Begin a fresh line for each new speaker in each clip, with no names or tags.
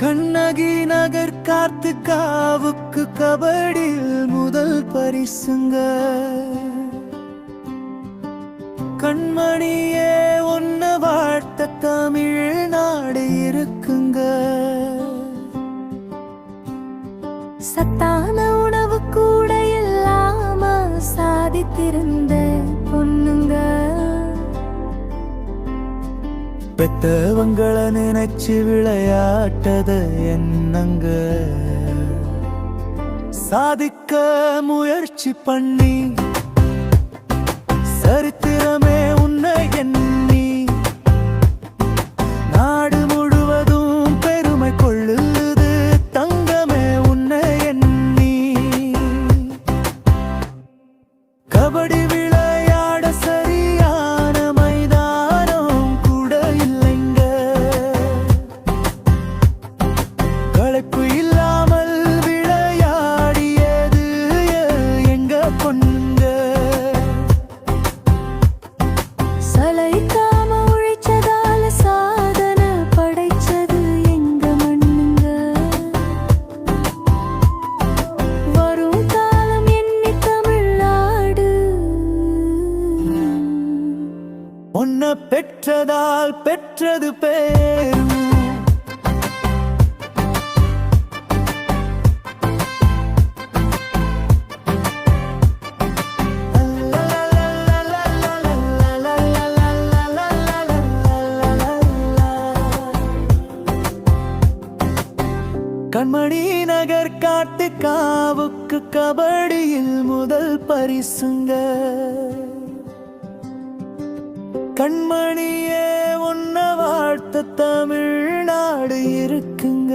கண்ணகி நகர் காத்து காவுக்கு கபடியில் முதல் பரிசுங்க. கண்மணியே ஒன்ன வாழ்த்த தமிழ் நாடு இருக்குங்க.
சத்தான உணவு கூட இல்லாம சாதித்திருந்த
பெத்தவங்களை நினைச்சு விளையாட்டத என்னங்க? சாதிக்க முயற்சி பண்ணி சரித்திரமே உன்னை எண்ணி நாடு முழுவதும் பெருமை கொள்ளுது தங்கமே உன்னை எண்ணி. கபடி பெற்றதால் பெற்றது பேரும் கண்மணி நகர் காட்டு காவுக்கு கபடியில் முதல் பரிசுங்க. கண்மணியே உன்ன வாழ்த்த தமிழ்நாடு இருக்குங்க.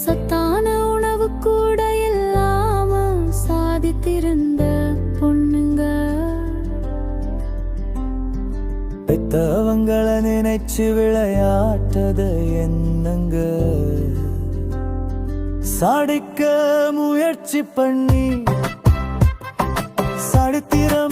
சத்தான உணவு கூட இல்லாம சாதித்திருந்த பொண்ணுங்க.
பெத்தவங்களை நினைச்சு விளையாட்டத என்னங்க? சாடிக்க முயற்சி பண்ணி சரித்திரமே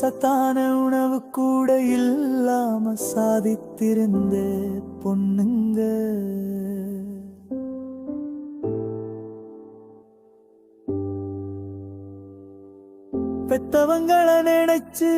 சத்தான உணவு கூட இல்லாம சாதித்திருந்த பொண்ணுங்க. பெத்தவங்களை நினைச்சு